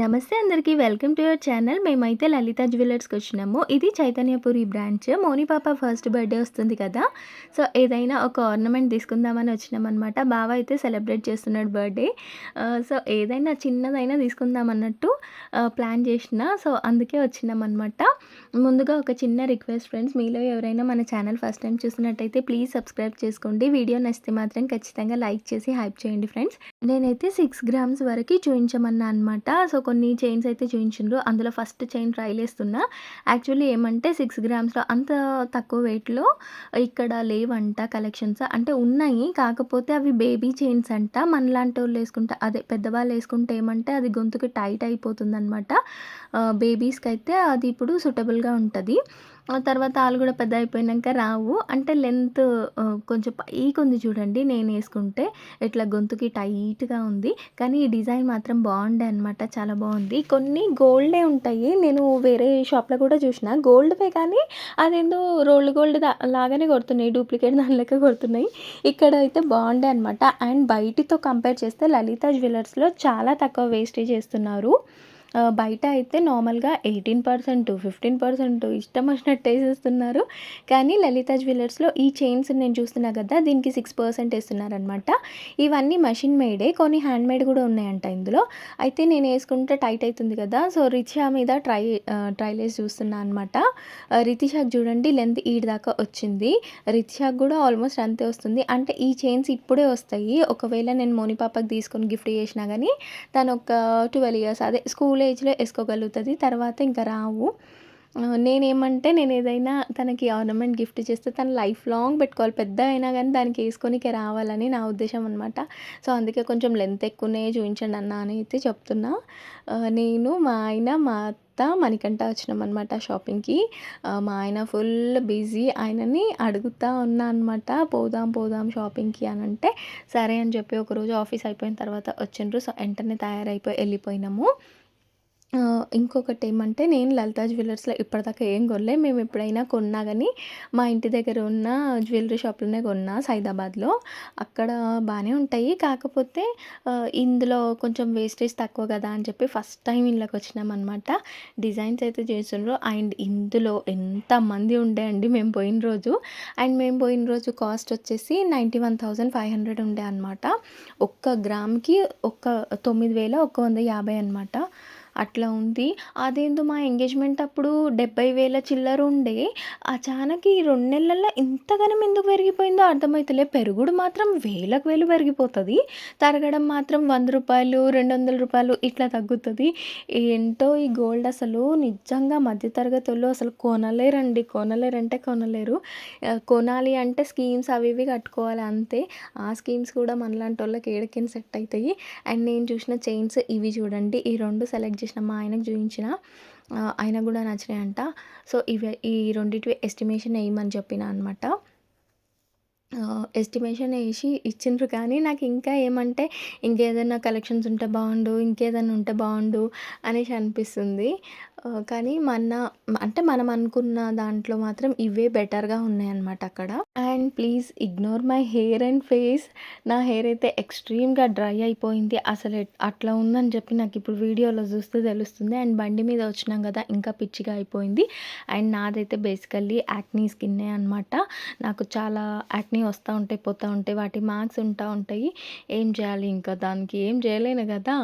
నమస్తే అందరికీ welcome to your channel. మేమైతే లలిత జ్యువెలర్స్కి వచ్చినాము. ఇది చైతన్యపురి బ్రాంచ్. మోని పాప ఫస్ట్ బర్త్డే వస్తుంది కదా. సో ఏదైనా ఒక ఆర్నమెంట్ తీసుకుందామని వచ్చినామన్నమాట. బావ అయితే సెలబ్రేట్ చేస్తున్నాడు బర్త్డే. సో ఏదైనా చిన్నదైనా తీసుకుందాం అన్నట్టు ప్లాన్ చేసిన. సో అందుకే వచ్చినామన్నమాట. ముందుగా ఒక చిన్న రిక్వెస్ట్ ఫ్రెండ్స్ మీలో ఎవరైనా మన ఛానల్ ఫస్ట్ టైం చూసినట్టయితే ప్లీజ్ సబ్స్క్రైబ్ చేసుకోండి. వీడియో నచ్చితే మాత్రం ఖచ్చితంగా లైక్ చేసి హైప్ చేయండి ఫ్రెండ్స్. నేనైతే సిక్స్ గ్రామ్స్ వరకు చూపించమన్నా అనమాట సో కొన్ని చైన్స్ అయితే చూపించిండ్రు. అందులో ఫస్ట్ చైన్ ట్రైల్ వేస్తున్నా యాక్చువల్లీ ఏమంటే సిక్స్ గ్రామ్స్లో అంత తక్కువ వెయిట్లో ఇక్కడ లేవంట కలెక్షన్స్ అంటే ఉన్నాయి. కాకపోతే అవి బేబీ చైన్స్ అంట. మనలాంటి వాళ్ళు వేసుకుంటే అదే పెద్దవాళ్ళు వేసుకుంటే ఏమంటే అది గొంతుకి టైట్ అయిపోతుంది అనమాట బేబీస్కి అయితే అది ఇప్పుడు సూటబుల్గా ఉంటుంది. తర్వాత వాళ్ళు కూడా పెద్ద అయిపోయినాక రావు. అంటే లెంత్ కొంచెం పైకి ఉంది చూడండి నేను వేసుకుంటే. ఇట్లా గొంతుకి టైట్గా ఉంది. కానీ ఈ డిజైన్ మాత్రం బాగుండే అనమాట చాలా బాగుంది. కొన్ని గోల్డే ఉంటాయి. నేను వేరే షాప్లో కూడా చూసిన. గోల్డ్వే కానీ అదేందో రోల్డ్ గోల్డ్ లాగానే కొడుతున్నాయి. డూప్లికేట్ దాని లెక్క కొడుతున్నాయి. ఇక్కడ అయితే బాగుండే అనమాట అండ్ బయటితో కంపేర్ చేస్తే లలిత జ్యువెలర్స్లో చాలా తక్కువ వేస్టేజ్ చేస్తున్నారు బయట అయితే నార్మల్గా ఎయిటీన్ పర్సెంట్ ఫిఫ్టీన్ పర్సెంట్ ఇష్టం వచ్చినట్టు వేసేస్తున్నారు కానీ లలిత జ్యువెలర్స్లో ఈ చైన్స్ నేను చూస్తున్నా కదా దీనికి సిక్స్ పర్సెంట్ వేస్తున్నారనమాట ఇవన్నీ మషిన్ మేడే కొన్ని హ్యాండ్ మేడ్ కూడా ఉన్నాయంట ఇందులో. అయితే నేను వేసుకుంటే టైట్ అవుతుంది కదా సో రిచా మీద ట్రై ట్రైలేస్ చూస్తున్నా అనమాట రితిషాక్ చూడండి లెంత్ ఈడ్ దాకా వచ్చింది. రితిషాక్ కూడా ఆల్మోస్ట్ అంతే వస్తుంది. అంటే ఈ చైన్స్ ఇప్పుడే వస్తాయి. ఒకవేళ నేను మోని పాపకి తీసుకొని గిఫ్ట్ చేసినా కానీ తను ఒక ట్వెల్వ్ ఇయర్స్ అదే స్కూల్ ఏజ్లో వేసుకోగలుగుతుంది. తర్వాత ఇంకా రావు. నేనేమంటే నేను ఏదైనా తనకి ఆర్నమెంట్ గిఫ్ట్ చేస్తే తను లైఫ్ లాంగ్ పెట్టుకోవాలి. పెద్ద అయినా కానీ దానికి వేసుకొనికే రావాలని నా ఉద్దేశం అనమాట సో అందుకే కొంచెం లెంత్ ఎక్కువనే చూపించండి అన్న అని అయితే చెప్తున్నా. నేను మా ఆయన మా అత్త మణికంఠ వచ్చినాం అనమాట షాపింగ్కి మా ఆయన ఫుల్ బిజీ ఆయనని అడుగుతా ఉన్నా అనమాట పోదాం పోదాం షాపింగ్కి అని అంటే సరే అని చెప్పి ఒకరోజు ఆఫీస్ అయిపోయిన తర్వాత వచ్చిండ్రు. సో వెంటనే తయారైపోయి వెళ్ళిపోయినాము. ఇంకొకటి ఏమంటే నేను లలితా జ్యువెలర్స్లో ఇప్పటిదాకా ఏం కొనలే. మేము ఎప్పుడైనా కొన్నా కానీ మా ఇంటి దగ్గర ఉన్న జ్యువెలరీ షాప్లోనే కొన్నా సైదాబాద్లో. అక్కడ బాగానే ఉంటాయి. కాకపోతే ఇందులో కొంచెం వేస్టేజ్ తక్కువ కదా అని చెప్పి ఫస్ట్ టైం ఇళ్ళకి వచ్చినాం అనమాట డిజైన్స్ అయితే చేస్తుండ్రు. అండ్ ఇందులో ఎంతమంది ఉండే అండి మేము పోయిన రోజు. అండ్ మేము పోయిన రోజు కాస్ట్ వచ్చేసి ninety one thousand five hundred ఉండే అనమాట ఒక్క గ్రామ్కి ఒక్క తొమ్మిది వేల ఒక వంద యాభై అనమాట అట్లా ఉంది. అదేందో మా ఎంగేజ్మెంట్ అప్పుడు డెబ్బై వేల చిల్లర ఉండే. అచానక్ ఈ రెండు నెలల్లో ఇంతగానం ఎందుకు పెరిగిపోయిందో అర్థమవుతలే పెరుగుడు మాత్రం వేలకు వేలు పెరిగిపోతుంది. తరగడం మాత్రం వంద రూపాయలు రెండు వందల రూపాయలు ఇట్లా తగ్గుతుంది. ఏంటో ఈ గోల్డ్ అసలు నిజంగా మధ్యతరగతి వాళ్ళు అసలు కొనలేరండి. కొనలేరంటే కొనలేరు. కొనాలి అంటే స్కీమ్స్ అవి ఇవి కట్టుకోవాలి అంతే. ఆ స్కీమ్స్ కూడా మనలాంటి వాళ్ళకి ఏడకిన సెట్ అవుతాయి అండ్ నేను చూసిన చైన్స్ ఇవి చూడండి. ఈ రెండు సెలెక్ట్ చేసిన మా ఆయనకు చూపించిన ఆయన కూడా నచ్చినాయంట. సో ఇవి ఈ రెండింటివి ఎస్టిమేషన్ వేయమని చెప్పిన అనమాట ఎస్టిమేషన్ వేసి ఇచ్చిండ్రు. కానీ నాకు ఇంకా ఏమంటే ఇంకేదైనా కలెక్షన్స్ ఉంటే బాగుండు ఇంకేదైనా ఉంటే బాగుండు అనేసి అనిపిస్తుంది. కానీ మన అంటే మనం అనుకున్న దాంట్లో మాత్రం ఇవే బెటర్గా ఉన్నాయన్నమాట అక్కడ. And please ignore my hair and face నా హెయిర్ అయితే ఎక్స్ట్రీమ్గా డ్రై అయిపోయింది. అసలు అట్లా ఉందని చెప్పి నాకు ఇప్పుడు వీడియోలో చూస్తే తెలుస్తుంది. అండ్ బండి మీద వచ్చినాం కదా ఇంకా పిచ్చిగా అయిపోయింది. అండ్ నాదైతే బేసికల్లీ యాక్నీ స్కిన్నే అనమాట నాకు చాలా యాక్నీ వస్తూ ఉంటాయి పోతూ ఉంటాయి వాటి మార్క్స్ ఉంటా ఉంటాయి. ఏం చేయాలి ఇంకా దానికి? ఏం చేయలేను కదా?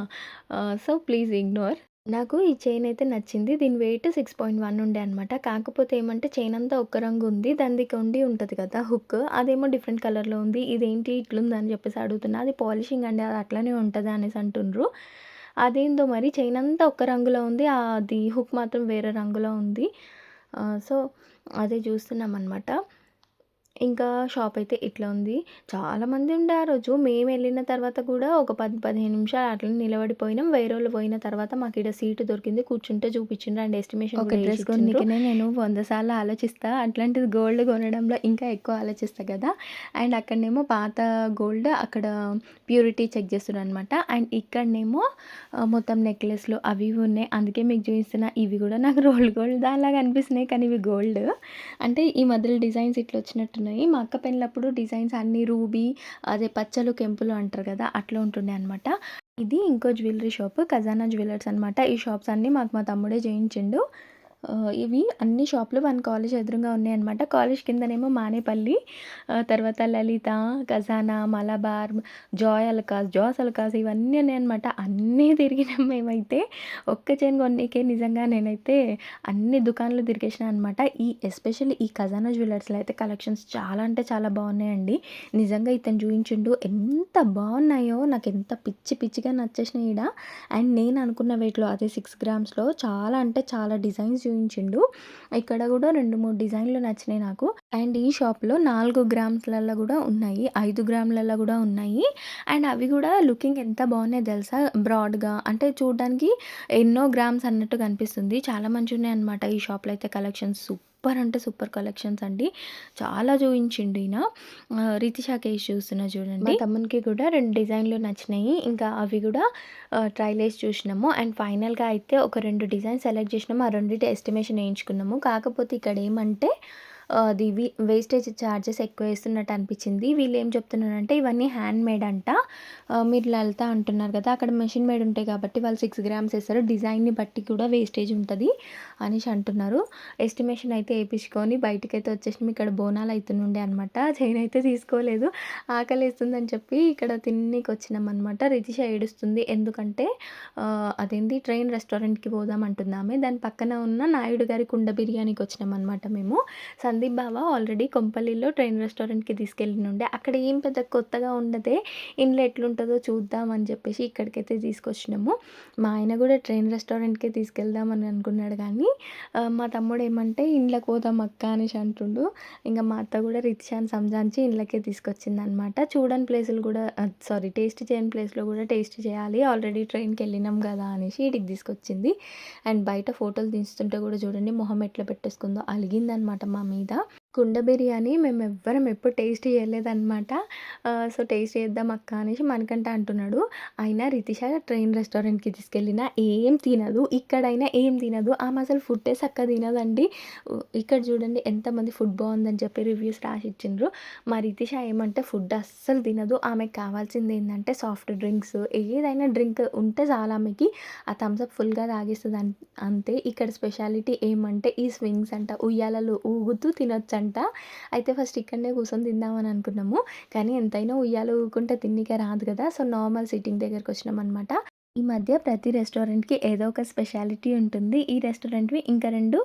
So please ignore. నాకు ఈ చైన్ అయితే నచ్చింది. దీని వెయిట్ సిక్స్ పాయింట్ వన్ ఉండే అనమాట కాకపోతే ఏమంటే చైన్ అంతా ఒక్క రంగు ఉంది దానికి కొండి ఉంటుంది కదా హుక్. అదేమో డిఫరెంట్ కలర్లో ఉంది. ఇదేంటి ఇట్లుంది అని చెప్పేసి అడుగుతున్నా. అది పాలిషింగ్ అండి అది అట్లనే ఉంటుంది అనేసి అంటుండ్రు. అదేందో మరి చైన్ అంతా ఒక్క రంగులో ఉంది అది హుక్ మాత్రం వేరే రంగులో ఉంది. సో అదే చూస్తున్నాం అనమాట ఇంకా షాప్ అయితే ఇట్లా ఉంది. చాలామంది ఉండే ఆ రోజు మేము వెళ్ళిన తర్వాత కూడా ఒక పది పదిహేను నిమిషాలు అట్లా నిలబడిపోయినాం. వేరే వాళ్ళు పోయిన తర్వాత మాకు ఇక్కడ సీటు దొరికింది. కూర్చుంటే చూపించిండ్రు. అండ్ ఎస్టిమేషన్ ఒక డ్రెస్ కొనికనే నేను వంద సార్లు ఆలోచిస్తా. అట్లాంటిది గోల్డ్ కొనడంలో ఇంకా ఎక్కువ ఆలోచిస్తా కదా. అండ్ అక్కడనేమో పాత గోల్డ్ అక్కడ ప్యూరిటీ చెక్ చేస్తున్నారు అనమాట అండ్ ఇక్కడనేమో మొత్తం నెక్లెస్లు అవి ఉన్నాయి. అందుకే మీకు చూపిస్తున్నా. ఇవి కూడా నాకు రోల్డ్ గోల్డ్ దానిలాగా అనిపిస్తున్నాయి. కానీ ఇవి గోల్డ్. అంటే ఈ మధ్యలో డిజైన్స్ ఇట్లా వచ్చినట్టు ఉన్నాయి మా అక్క పెళ్ళప్పుడు డిజైన్స్ అన్ని రూబీ అదే పచ్చలు కెంపులు అంటారు కదా అట్లా ఉంటుండే అనమాట ఇది ఇంకో జ్యువెలరీ షాప్ ఖజానా జ్యువెలర్స్ అనమాట. ఈ షాప్స్ అన్నీ మాకు మా తమ్ముడే చేయించిండు. ఇవి అన్ని షాపులు మన కాలేజ్ ఎదురుగా ఉన్నాయన్నమాట. కాలేజ్ కిందనేమో మానేపల్లి, తర్వాత లలిత, ఖజానా, మలబార్, జాయ్ అల్కాస్ జాస్ అల్కాస్ ఇవన్నీ ఉన్నాయన్నమాట. అన్నీ తిరిగినాం మేమైతే. ఒక్క చైన్ కొన్నికే నిజంగా నేనైతే అన్ని దుకాణాలు తిరిగేసిన అనమాట. ఈ ఎస్పెషల్లీ ఈ ఖజానా జ్యువెలర్స్‌లో అయితే కలెక్షన్స్ చాలా అంటే చాలా బాగున్నాయండి. నిజంగా ఇతను చూపించిండు ఎంత బాగున్నాయో నాకు ఎంత పిచ్చి పిచ్చిగా నచ్చేసినాయి ఈడ. అండ్ నేను అనుకున్న వెయిట్‌లో అదే సిక్స్ గ్రామ్స్‌లో చాలా అంటే చాలా డిజైన్స్ చూపించిండు ఇక్కడ కూడా 2, 3 డిజైన్‌లు నచ్చినాయి నాకు. అండ్ ఈ షాప్‌లో నాలుగు గ్రామ్స్‌లల్లో కూడా ఉన్నాయి. ఐదు గ్రాములలో కూడా ఉన్నాయి. అండ్ అవి కూడా లుకింగ్ ఎంత బాగున్నాయి తెలుసా? బ్రాడ్‌గా అంటే చూడ్డానికి ఎన్నో గ్రామ్స్ అన్నట్టు కనిపిస్తుంది. చాలా మంచి ఉన్నాయి అనమాట ఈ షాప్‌లో అయితే కలెక్షన్స్ సూపర్ సూపర్ అంటే సూపర్ కలెక్షన్స్ అండి. చాలా చూపించిండు ఈయన. ఆహ్, రితిషా కేస్ చూస్తున్నా చూడండి. మా తమ్మునికి కూడా రెండు డిజైన్‌లు నచ్చినాయి. ఇంకా అవి కూడా ఆహ్, ట్రైల్ చూసినాము. అండ్ ఫైనల్‌గా అయితే ఒక రెండు డిజైన్ సెలెక్ట్ చేసినాము. ఆ రెండింటి ఎస్టిమేషన్ వేయించుకున్నాము కాకపోతే ఇక్కడ ఏమంటే అది వేస్టేజ్ చార్జెస్ ఎక్కువ వేస్తున్నట్టు అనిపించింది. వీళ్ళు ఏం చెప్తున్నారంటే ఇవన్నీ హ్యాండ్ మేడ్ అంట. మీరు లలిత అంటున్నారు కదా! అక్కడ మెషిన్ మేడ్ ఉంటాయి కాబట్టి వాళ్ళు సిక్స్ గ్రామ్స్ వేస్తారు డిజైన్‌ని బట్టి కూడా వేస్టేజ్ ఉంటుంది అనేసి అంటున్నారు. ఎస్టిమేషన్ అయితే ఏపించుకొని అయితే వచ్చేసి ఇక్కడ బోనాలు అవుతుండే అనమాట. చైన్ అయితే తీసుకోలేదు. ఆకలేస్తుందని చెప్పి ఇక్కడ తిన్నికి వచ్చినాం అనమాట. రితిష ఏడుస్తుంది. ఎందుకంటే అదేంటి అదేంది ట్రైన్ రెస్టారెంట్‌కి పోదాం అంటున్నామే దాని పక్కన ఉన్న నాయుడు గారి కుండ బిర్యానీకి వచ్చినాం అనమాట మేము. సందీప్ బావ ఆల్రెడీ కొంపల్లిలో ట్రైన్ రెస్టారెంట్‌కి తీసుకెళ్ళినుండే. అక్కడ ఏం పెద్ద కొత్తగా ఉండదే. ఇంట్లో ఎట్లుంటుందో చూద్దాం అని చెప్పేసి ఇక్కడికైతే తీసుకొచ్చినాము. మా ఆయన కూడా ట్రైన్ రెస్టారెంట్‌కే తీసుకెళ్దాం అని అనుకున్నాడు కానీ మా తమ్ముడు ఏమంటే ఇండ్లకి పోదాం అక్క అనేసి అంటుండు. ఇంకా మా అత్త కూడా రిత్షాన్ సంజాంచి ఇండ్లకే తీసుకొచ్చిందనమాట. చూడని ప్లేసులు కూడా సారీ టేస్ట్ చేయని ప్లేస్‌లో కూడా టేస్ట్ చేయాలి. ఆల్రెడీ ట్రైన్‌కి వెళ్ళినాం కదా! అనేసి ఇటుకి తీసుకొచ్చింది. అండ్ బయట ఫోటోలు తీస్తుంటే కూడా చూడండి మొహం ఎట్లా పెట్టేసుకుందో అలిగిందనమాట మా మీద. 있습니다. కుండ బిర్యానీ మేము ఎవ్వరం ఎప్పుడు టేస్ట్ చేయలేదన్నమాట సో టేస్ట్ చేద్దాం అక్క అనేసి మనకంటే అంటున్నాడు. అయినా రితిష ట్రైన్ రెస్టారెంట్‌కి తీసుకెళ్ళినా ఏం తినదు. ఇక్కడైనా ఏం తినదు. ఆమె అసలు ఫుడ్డే చక్క తినదండి. ఇక్కడ చూడండి ఎంతమంది ఫుడ్ బాగుందని చెప్పి రివ్యూస్ రాసిచ్చిండ్రు. మా రితిష ఏమంటే ఫుడ్ అస్సలు తినదు. ఆమెకు కావాల్సింది ఏంటంటే సాఫ్ట్ డ్రింక్స్ ఏదైనా డ్రింక్ ఉంటే చాలా ఆమెకి. ఆ థమ్స్ అప్ ఫుల్‌గా తాగేస్తుంది అంతే. ఇక్కడ స్పెషాలిటీ ఏమంటే ఈ స్వింగ్స్ అంట. ఉయ్యాలలో ఊగుతూ అంట అయితే ఫస్ట్ ఇక్కడనే కూర్చొని తిందామని అనుకున్నాము. కానీ ఎంతైనా ఉయ్యాలు ఊగుకుంటే తిన్నికే రాదు కదా! సో నార్మల్ సిట్టింగ్ దగ్గరకి వచ్చినాం అనమాట ఈ మధ్య ప్రతి రెస్టారెంట్‌కి ఏదో ఒక స్పెషాలిటీ ఉంటుంది. ఈ రెస్టారెంట్‌వి ఇంకా రెండు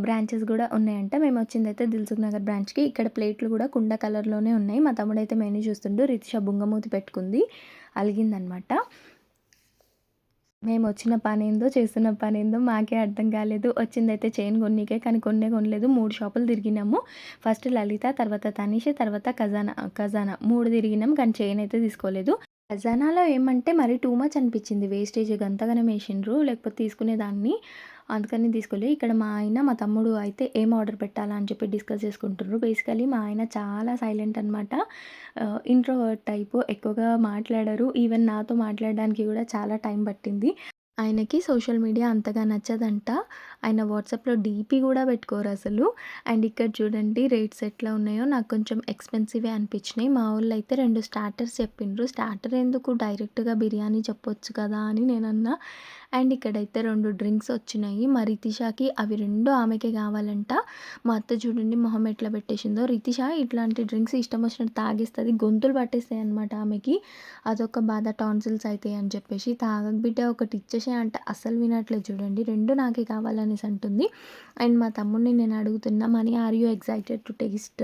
బ్రాంచెస్ కూడా ఉన్నాయంట. మేము వచ్చిందైతే దిల్సుఖ్ నగర్ బ్రాంచ్‌కి. ఇక్కడ ప్లేట్లు కూడా కుండ కలర్‌లోనే ఉన్నాయి. మా తమ్ముడైతే మెనూ చూస్తుండు. రితిష బుంగమూతి పెట్టుకుంది. అలిగిందనమాట. మేము వచ్చిన పనేందో, చేస్తున్న పనేందో మాకే అర్థం కాలేదు. వచ్చిందైతే చైన్ కొన్నికే కానీ కొన్నే కొనలేదు. మూడు షాపులు తిరిగినాము. ఫస్ట్ లలిత, తర్వాత తనిష తర్వాత ఖజానా ఖజానా మూడు తిరిగినాం. కానీ చైన్ అయితే తీసుకోలేదు. ఖజానాలో ఏమంటే మరి టూ మచ్ అనిపించింది. వేస్టేజ్ గంతగానే వేసిండ్రు లేకపోతే తీసుకునేదాన్ని. అందుకని తీసుకోలే. ఇక్కడ మా ఆయన, మా తమ్ముడు అయితే ఏం ఆర్డర్ పెట్టాలా అని చెప్పి డిస్కస్ చేసుకుంటున్నారు బేసికల్లీ మా ఆయన చాలా సైలెంట్ అనమాట. Introvert type. ఎక్కువగా మాట్లాడరు. ఈవెన్ నాతో మాట్లాడడానికి కూడా చాలా టైం పట్టింది. ఆయనకి సోషల్ మీడియా అంతగా నచ్చదంట. ఆయన వాట్సాప్‌లో డీపీ కూడా పెట్టుకోరు అసలు అండ్ ఇక్కడ చూడండి రేట్స్ ఎట్లా ఉన్నాయో నాకు కొంచెం ఎక్స్‌పెన్సివే అనిపించినాయి. మా వాళ్ళు అయితే రెండు స్టార్టర్స్ చెప్పిండ్రు. స్టార్టర్ ఎందుకు డైరెక్ట్‌గా బిర్యానీ చెప్పొచ్చు కదా! అని నేను అన్నా అండ్ ఇక్కడైతే రెండు డ్రింక్స్ వచ్చినాయి. మా రితిషాకి అవి రెండు ఆమెకే కావాలంట. మా అత్త చూడండి మొహం ఎట్లా పెట్టేసిందో. రితిష ఇట్లాంటి డ్రింక్స్ ఇష్టం వచ్చినట్టు తాగేస్తుంది గొంతులు పట్టేస్తాయి అనమాట ఆమెకి. అదొక బాధ టాన్సిల్స్ అవుతాయి అని చెప్పేసి తాగక బిడ్డ ఒకటి ఇచ్చేసే అంటే అస్సలు వినట్లేదు చూడండి. రెండు నాకే కావాలనేసి అంటుంది. అండ్ మా తమ్ముడిని నేను అడుగుతున్నా Mani are you excited to taste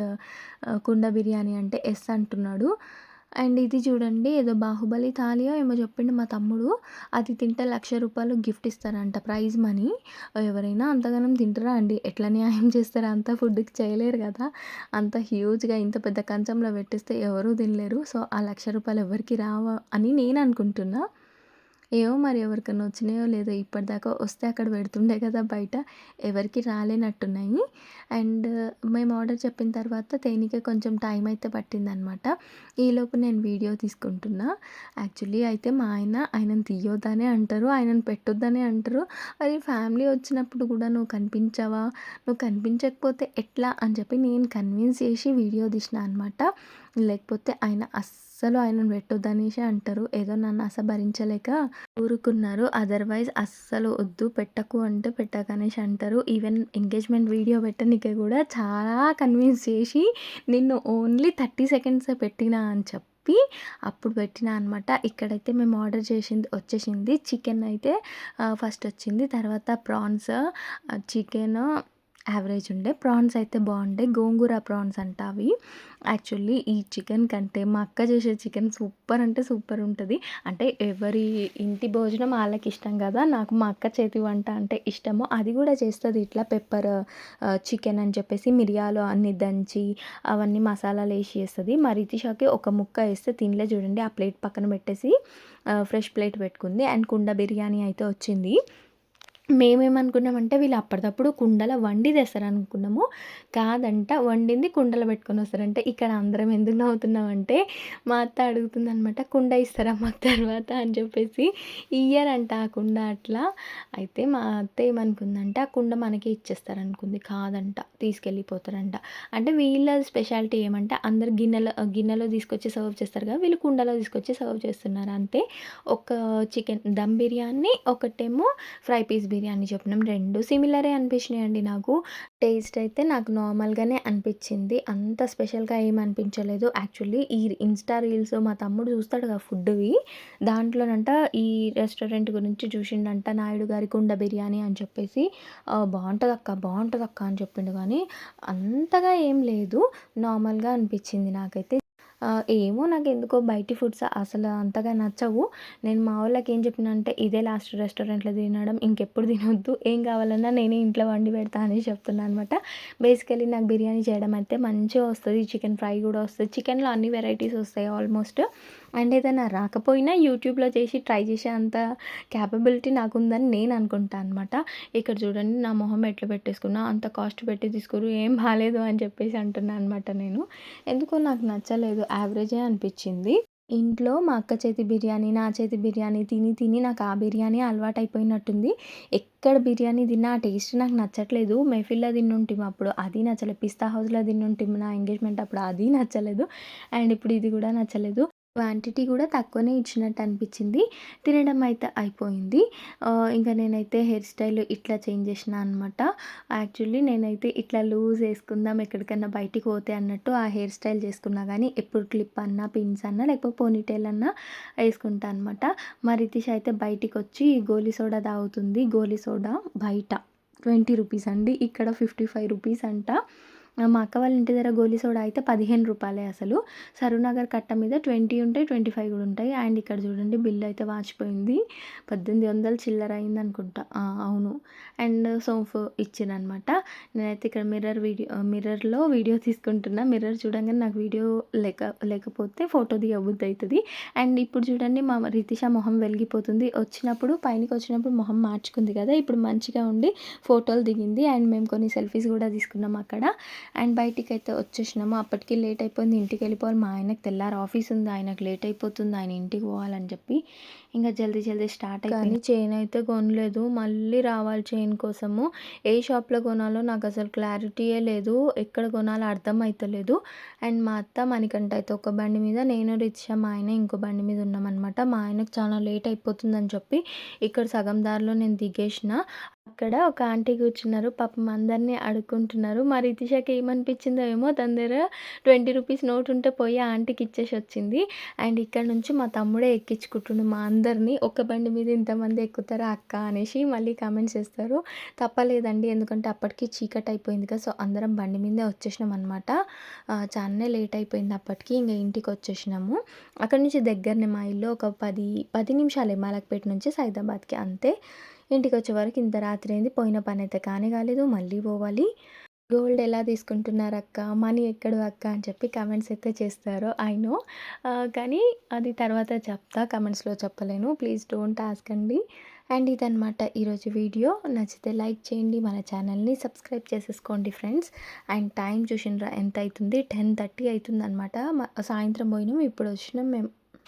కుండ బిర్యానీ అంటే ఎస్ అంటున్నాడు. అండ్ ఇది చూడండి ఏదో బాహుబలి థాలియో ఏమో చెప్పిండు మా తమ్ముడు. అది తింటే లక్ష రూపాయలు గిఫ్ట్ ఇస్తారంట ప్రైజ్ మనీ. ఎవరైనా అంతగానం తింటారా అండి? ఎట్లా న్యాయం చేస్తారా అంత ఫుడ్‌కి చేయలేరు కదా! అంత హ్యూజ్‌గా ఇంత పెద్ద కంచంలో పెట్టిస్తే ఎవరూ తినలేరు. సో ఆ లక్ష రూపాయలు ఎవరికి రావా అని నేను అనుకుంటున్నా. ఏమో మరి ఎవరికన్నా వచ్చినాయో లేదో ఇప్పటిదాకా వస్తే అక్కడ పెడుతుండే కదా బయట. ఎవరికి రాలేనట్టున్నాయి. అండ్ మేము ఆర్డర్ చెప్పిన తర్వాత తేనీకే కొంచెం టైం అయితే పట్టిందనమాట. ఈలోపు నేను వీడియో తీసుకుంటున్నా. యాక్చువల్లీ అయితే మా ఆయన ఆయనను తీయొద్దనే అంటారు. ఆయనను పెట్టొద్దనే అంటారు. మరి ఫ్యామిలీ వచ్చినప్పుడు కూడా నువ్వు కనిపించావా నువ్వు కనిపించకపోతే ఎట్లా? అని చెప్పి నేను కన్విన్స్ చేసి వీడియో తీసినా అనమాట. లేకపోతే ఆయన అస్సలు అస్సలు ఆయనను పెట్టొద్దనేసి అంటారు. ఏదో నన్ను అస భరించలేక ఊరుకున్నారు. అదర్‌వైజ్ అస్సలు వద్దు పెట్టకు అంటే పెట్టకనేసి అంటారు. ఈవెన్ ఎంగేజ్‌మెంట్ వీడియో పెట్టనికే కూడా చాలా కన్విన్స్ చేసి నిన్ను ఓన్లీ థర్టీ సెకండ్స్ పెట్టినా అని చెప్పి అప్పుడు పెట్టిన అనమాట. ఇక్కడైతే మేము ఆర్డర్ చేసింది వచ్చేసింది. చికెన్ అయితే ఫస్ట్ వచ్చింది. తర్వాత ప్రాన్స్, చికెన్ యావరేజ్ ఉండే. ప్రాన్స్ అయితే బాగుండే. గోంగూర ప్రాన్స్ అంట అవి. యాక్చువల్లీ ఈ చికెన్ కంటే మా అక్క చేసే చికెన్ సూపర్ అంటే సూపర్ ఉంటుంది అంటే ఎవరి ఇంటి భోజనం వాళ్ళకి ఇష్టం కదా! నాకు మా అక్క చేతి వంట అంటే ఇష్టము. అది కూడా చేస్తుంది ఇట్లా పెప్పర్ చికెన్ అని చెప్పేసి మిరియాలు అన్ని దంచి అవన్నీ మసాలాలు వేసి చేస్తది. మా రితిషాకి ఒక ముక్క వేస్తే తినలే చూడండి. ఆ ప్లేట్ పక్కన పెట్టేసి ఫ్రెష్ ప్లేట్ పెట్టుకుంది. అండ్ కుండ బిర్యానీ అయితే వచ్చింది. మేమేమనుకున్నామంటే వీళ్ళు అప్పటిదప్పుడు కుండలో వండి తెస్తారనుకున్నాము. కాదంట వండింది కుండలో పెట్టుకొని వస్తారంటే ఇక్కడ అందరం ఎందుకు నవ్వుతున్నామంటే మా అత్త అడుగుతుందనమాట. కుండ ఇస్తారా మాకు తర్వాత అని చెప్పేసి ఇయ్యారంట ఆ కుండ అట్లా. అయితే మా అత్త ఏమనుకుందంటే ఆ కుండ మనకే ఇచ్చేస్తారనుకుంది. కాదంట తీసుకెళ్ళిపోతారంట. అంటే వీళ్ళ స్పెషాలిటీ ఏమంటే అందరు గిన్నెలో గిన్నెలో తీసుకొచ్చి సర్వ్ చేస్తారు కదా! వీళ్ళు కుండలో తీసుకొచ్చి సర్వ్ చేస్తున్నారు అంతే. ఒక చికెన్ దమ్ బిర్యానీ, ఒకటేమో ఫ్రై పీస్ బిర్యానీ బిర్యానీ చెప్పినాం. రెండు సిమిలరే అనిపించినాయండి నాకు. టేస్ట్ అయితే నాకు నార్మల్‌గానే అనిపించింది. అంత స్పెషల్‌గా ఏం అనిపించలేదు. యాక్చువల్లీ ఈ ఇన్‌స్టా రీల్స్ మా తమ్ముడు చూస్తాడు కదా ఫుడ్‌వి. దాంట్లోనంట ఈ రెస్టారెంట్ గురించి చూసిండంట. నాయుడు గారి కుండ బిర్యానీ అని చెప్పేసి ఆహ్, బావుంటదక్క, బావుంటదక్క అని చెప్పిండు కానీ అంతగా ఏం లేదు. నార్మల్‌గా అనిపించింది నాకైతే. ఏమో నాకు ఎందుకో బయటి ఫుడ్స్ అసలు అంతగా నచ్చవు. నేను మా వాళ్ళకి ఏం చెప్పిన అంటే ఇదే లాస్ట్ రెస్టారెంట్‌లో తినడం. ఇంకెప్పుడు తినొద్దు. ఏం కావాలన్నా నేనే ఇంట్లో వండి పెడతా అని చెప్తున్నా అనమాట. బేసికలీ నాకు బిర్యానీ చేయడం అయితే మంచిగా వస్తుంది చికెన్ ఫ్రై కూడా వస్తుంది చికెన్‌లో అన్ని వెరైటీస్ వస్తాయి ఆల్మోస్ట్. అండ్ ఏదైనా రాకపోయినా యూట్యూబ్‌లో చేసి ట్రై చేసే అంత క్యాపబిలిటీ నాకుందని నేను అనుకుంటాను అనమాట. ఇక్కడ చూడండి నా మొహం ఎట్లా పెట్టేసుకున్నా. అంత కాస్ట్ పెట్టి తీసుకురు ఏం బాగాలేదు అని చెప్పేసి అంటున్నా అనమాట నేను. ఎందుకో నాకు నచ్చలేదు. యావరేజే అనిపించింది. ఇంట్లో మా అక్క చేతి బిర్యానీ, నా చేతి బిర్యానీ తిని తిని నాకు ఆ బిర్యానీ అలవాటయిపోయినట్టుంది. ఎక్కడ బిర్యానీ తిన్నా ఆ టేస్ట్ నాకు నచ్చట్లేదు. మెఫిల్లో తినుంటిమి అప్పుడు అది నచ్చలేదు. పిస్తా హౌస్‌లో తినుంటిమి నా ఎంగేజ్‌మెంట్ అప్పుడు అది నచ్చలేదు. అండ్ ఇప్పుడు ఇది కూడా నచ్చలేదు. క్వాంటిటీ కూడా తక్కువనే ఇచ్చినట్టు అనిపించింది. తినడం అయితే అయిపోయింది. ఇంకా నేనైతే హెయిర్ స్టైల్ ఇట్లా చేంజ్ చేసినా అనమాట. యాక్చువల్లీ నేనైతే ఇట్లా లూజ్ వేసుకుందాం ఎక్కడికన్నా బయటికి పోతే అన్నట్టు ఆ హెయిర్ స్టైల్ చేసుకున్నా కానీ ఎప్పుడు క్లిప్ అన్నా, పిన్స్ అన్నా లేకపోతే పోనీటైల్ అన్నా వేసుకుంటా అనమాట. మా అయితే అయితే బయటికొచ్చి గోలీ సోడా తాగుతుంది. గోలీ సోడా బయట 20 రూపీస్ అండి. ఇక్కడ 55 రూపీస్ అంట. మా అక్క వాళ్ళ ఇంటి దగ్గర గోలీ సోడా అయితే 15 రూపాయలే అసలు. సరూనగర్ కట్ట మీద 20 ఉంటాయి. 25 కూడా ఉంటాయి. అండ్ ఇక్కడ చూడండి బిల్ అయితే వాచిపోయింది. 1800 చిల్లర అయిందనుకుంటా. అనుకుంటా అవును. అండ్ సోంపు ఇచ్చిరనమాట. నేనైతే ఇక్కడ మిర్రర్ వీడియో మిర్రర్‌లో వీడియో తీసుకుంటున్నా. మిర్రర్ చూడంగానే నాకు వీడియో లేక లేకపోతే ఫోటో దిగబుద్ధి అవుతుంది అండ్ ఇప్పుడు చూడండి మా రితిష మొహం వెలిగిపోతుంది. వచ్చినప్పుడు పైనకి వచ్చినప్పుడు మొహం మార్చుకుంది కదా! ఇప్పుడు మంచిగా ఉండి ఫోటోలు దిగింది. అండ్ మేము కొన్ని సెల్ఫీస్ కూడా తీసుకున్నాం అక్కడ. అండ్ బయటికైతే వచ్చేసినాము. అప్పటికి లేట్ అయిపోయింది. ఇంటికి వెళ్ళిపోవాలి. మా ఆయనకి తెల్లారి ఆఫీస్ ఉంది. ఆయనకు లేట్ అయిపోతుంది. ఆయన ఇంటికి పోవాలని చెప్పి ఇంక జల్దీ జల్దీ స్టార్ట్ అయిపోయింది. కానీ చైన్ అయితే కొనలేదు. మళ్ళీ రావాలి చైన్ కోసము. ఏ షాప్‌లో కొనాలో నాకు అసలు క్లారిటీయే లేదు. ఎక్కడ కొనాలో అర్థం అయితలేదు. అండ్ మా అత్త, మణికంఠ అయితే ఒక బండి మీద, నేను, రితిష మా ఆయన ఇంకో బండి మీద ఉన్నామనమాట. మా ఆయనకు చాలా లేట్ అయిపోతుందని చెప్పి ఇక్కడ సగం దారిలో నేను దిగేసిన. అక్కడ ఒక ఆంటీ కూర్చున్నారు. పాపం అందరిని అడుక్కుంటున్నారు. మరి ఇతిషాకి ఏమనిపించిందో ఏమో తన దగ్గర 20 రూపీస్ నోట్ ఉంటే పోయి ఆ ఆంటీకి ఇచ్చేసి వచ్చింది. అండ్ ఇక్కడ నుంచి మా తమ్ముడే ఎక్కించుకుంటుండు మా అందరిని. ఒక బండి మీద ఇంతమంది ఎక్కుతారా అక్క అనేసి మళ్ళీ కామెంట్స్ చేస్తారు. తప్పలేదండి. ఎందుకంటే అప్పటికి చీకటి అయిపోయింది కదా! సో అందరం బండి మీదే వచ్చేసినాం అనమాట. చాలానే లేట్ అయిపోయింది అప్పటికి. ఇంకా ఇంటికి వచ్చేసినాము. అక్కడి నుంచి దగ్గరనే మా ఇల్లు ఒక పది పది నిమిషాలే మాలక్పేట నుంచి సైదాబాద్‌కి అంతే. ఇంటికి వచ్చే వరకు ఇంత రాత్రి అయింది. పోయిన పని అయితే కానీ కాలేదు. మళ్ళీ పోవాలి. గోల్డ్ ఎలా తీసుకుంటున్నారు అక్క? మనీ ఎక్కడ అక్క? అని చెప్పి కమెంట్స్ అయితే చేస్తారు. I know. కానీ అది తర్వాత చెప్తా. కమెంట్స్లో చెప్పలేను. ప్లీజ్ డోంట్ ఆస్క్ అండి. అండ్ ఇదనమాట ఈరోజు వీడియో. నచ్చితే లైక్ చేయండి. మన ఛానల్‌ని సబ్స్క్రైబ్ చేసేసుకోండి ఫ్రెండ్స్. అండ్ టైం చూసిండ్రా ఎంత అవుతుంది టెన్ థర్టీ అవుతుందనమాట సాయంత్రం పోయినాం. ఇప్పుడు వచ్చినాం మేము.